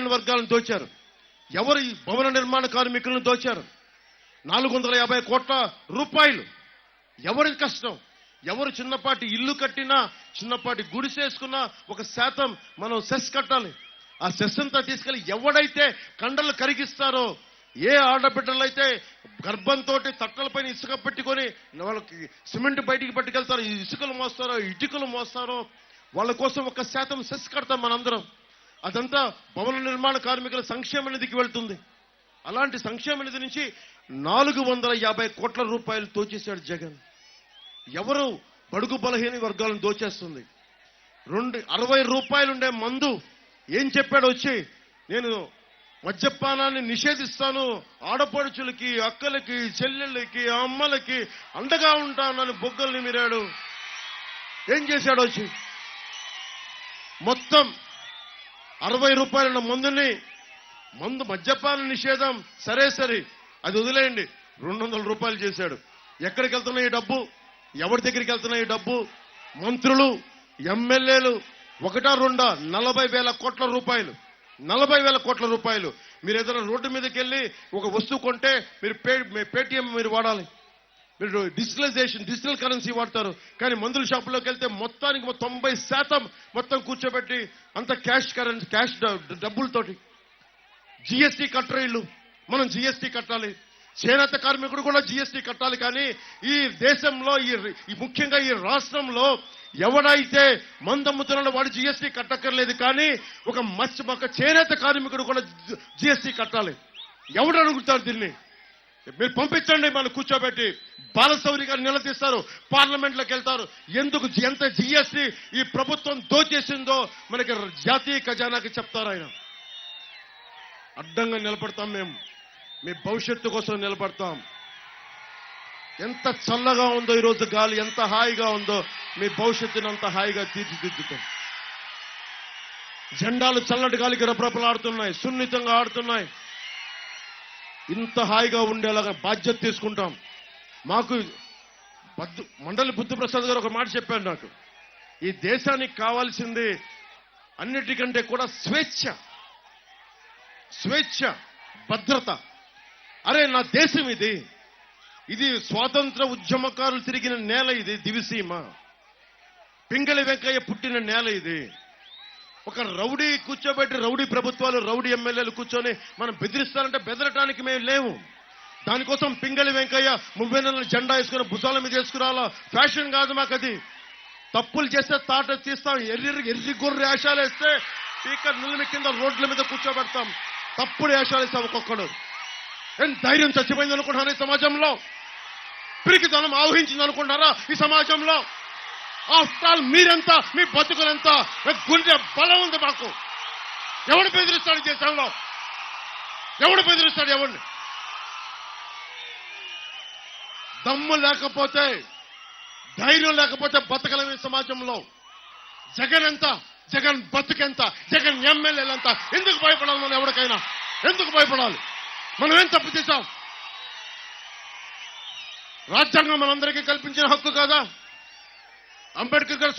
అణగారిన వర్గాలను దోచారు. ఎవరు భవన నిర్మాణ కార్మికులను దోచారు? నాలుగు వందల యాభై కోట్ల రూపాయలు. ఎవరి కష్టం? ఎవరు చిన్నపాటి ఇల్లు కట్టినా చిన్నపాటి గుడిసేసుకున్నా ఒక శాతం మనం సెస్ కట్టాలి. ఆ సెస్ అంతా తీసుకెళ్ళి ఎవడైతే కండలు కరిగిస్తారో ఏ ఆడబిడ్డలు అయితే గర్భంతో తట్టలపైన ఇసుక పెట్టుకొని వాళ్ళకి సిమెంట్ బయటికి పట్టుకెళ్తారో ఇసుకలు మోస్తారో ఇటుకలు మోస్తారో వాళ్ళ కోసం ఒక శాతం సెస్ కడతాం మనందరం. అదంతా భవన నిర్మాణ కార్మికుల సంక్షేమ నిధికి వెళ్తుంది. అలాంటి సంక్షేమ నిధి నుంచి నాలుగు వందల యాభై కోట్ల రూపాయలు తోచేశాడు జగన్. ఎవరు బడుగు బలహీన వర్గాలను దోచేస్తుంది? రెండు అరవై రూపాయలుండే మందు ఏం చెప్పాడు వచ్చి? నేను మద్యపానాన్ని నిషేధిస్తాను ఆడపడుచులకి అక్కలకి చెల్లెళ్ళకి అమ్మలకి అండగా ఉంటానని బొగ్గల్ని మీరాడు. ఏం చేశాడు వచ్చి? మొత్తం అరవై రూపాయల మందుని మందు మద్యపాన నిషేధం సరే సరే అది వదిలేయండి. రెండు వందల రూపాయలు చేశాడు. ఎక్కడికి వెళ్తున్నాయి ఈ డబ్బు? ఎవరి దగ్గరికి వెళ్తున్నాయి ఈ డబ్బు? మంత్రులు ఎమ్మెల్యేలు ఒకటా రెండా నలభై వేల కోట్ల రూపాయలు. నలభై వేల కోట్ల రూపాయలు. మీరు ఏదైనా రోడ్డు మీదకి వెళ్ళి ఒక వస్తువు కొంటే మీరు పే పేటిఎం మీరు వాడాలి. మీరు డిజిటలైజేషన్ డిజిటల్ కరెన్సీ వాడతారు. కానీ మందుల షాపులోకి వెళ్తే మొత్తానికి తొంభై శాతం మొత్తం కూర్చోబెట్టి అంత క్యాష్ కరెన్సీ క్యాష్ డబ్బులతోటి. జిఎస్టీ కట్టరు ఇల్లు మనం జిఎస్టీ కట్టాలి. చేనేత కార్మికుడు కూడా జిఎస్టీ కట్టాలి కానీ ఈ దేశంలో ఈ ఈ ముఖ్యంగా ఈ రాష్ట్రంలో ఎవడైతే మందమ్ముతున్నాడో వాడు జిఎస్టీ కట్టక్కర్లేదు కానీ ఒక మత్స్య ఒక చేనేత కార్మికుడు కూడా జిఎస్టీ కట్టాలి. ఎవడు అడుగుతారు దీన్ని? మీరు పంపించండి మనం కూర్చోబెట్టి. పాలసౌరిగా నిలదీస్తారు. పార్లమెంట్లోకి వెళ్తారు. ఎందుకు ఎంత జిఎస్టీ ఈ ప్రభుత్వం దోచేసిందో మనకి జాతీయ ఖజానాకి చెప్తారు ఆయన. అడ్డంగా నిలబడతాం మేము. మీ భవిష్యత్తు కోసం నిలబడతాం. ఎంత చల్లగా ఉందో ఈరోజు గాలి ఎంత హాయిగా ఉందో మీ భవిష్యత్తుని అంత హాయిగా తీర్చిదిద్దుతాం. జెండాలు చల్లటి గాలికి రెపరెపలాడుతున్నాయి సున్నితంగా ఆడుతున్నాయి. ఇంత హాయిగా ఉండేలాగా బాధ్యత తీసుకుంటాం. మాకు మండలి బుద్ధప్రసాద్ గారు ఒక మాట చెప్పారు నాకు. ఈ దేశానికి కావాల్సింది అన్నిటికంటే కూడా స్వేచ్ఛ. స్వేచ్ఛ భద్రత. అరే నా దేశం ఇది. ఇది స్వాతంత్ర ఉద్యమకారులు తిరిగిన నేల ఇది దివిసీమ. పింగళి వెంకయ్య పుట్టిన నేల ఇది. ఒక రౌడీ కూర్చోబెట్టి రౌడీ ప్రభుత్వాలు రౌడీ ఎమ్మెల్యేలు కూర్చొని మనం బెదిరిస్తారంటే బెదరటానికి మేము లేవు దానికోసం పింగళి వెంకయ్య ముప్పై నెలల జెండా వేసుకుని భుజాల మీద వేసుకురావాలా ఫ్యాషన్ కాదు మాకు అది తప్పులు చేస్తే తాట తీస్తాం ఎర్రి ఎర్రి గొర్రె వేషాలు వేస్తే స్పీకర్ నిలిమి కింద రోడ్ల మీద కూర్చోబెడతాం. తప్పుడు వేషాలు వేస్తాం ఒక్కొక్కడు. ఏం ధైర్యం చచ్చిపోయింది అనుకుంటున్నారా ఈ సమాజంలో? పిరికితనం ఆవహించింది అనుకుంటున్నారా ఈ సమాజంలో? ఆఫ్టర్ ఆల్ మీరెంత? మీ బతుకులంత? గుండె బలం ఉంది మాకు. ఎవడు బెదిరిస్తాడు దేశంలో? ఎవడు బెదిరిస్తాడు? ఎవడిని? దమ్ము లేకపోతే ధైర్యం లేకపోతే బతకలేం సమాజంలో. జగన్ ఎంత? జగన్ బతుకెంత? జగన్ ఎమ్మెల్యేలంత? ఎందుకు భయపడాలి మనం ఎవరికైనా? ఎందుకు భయపడాలి? మనం ఏం తప్పు చేశాం? రాజ్యాంగం మనందరికీ కల్పించిన హక్కు కాదా? అంబేద్కర్ గారు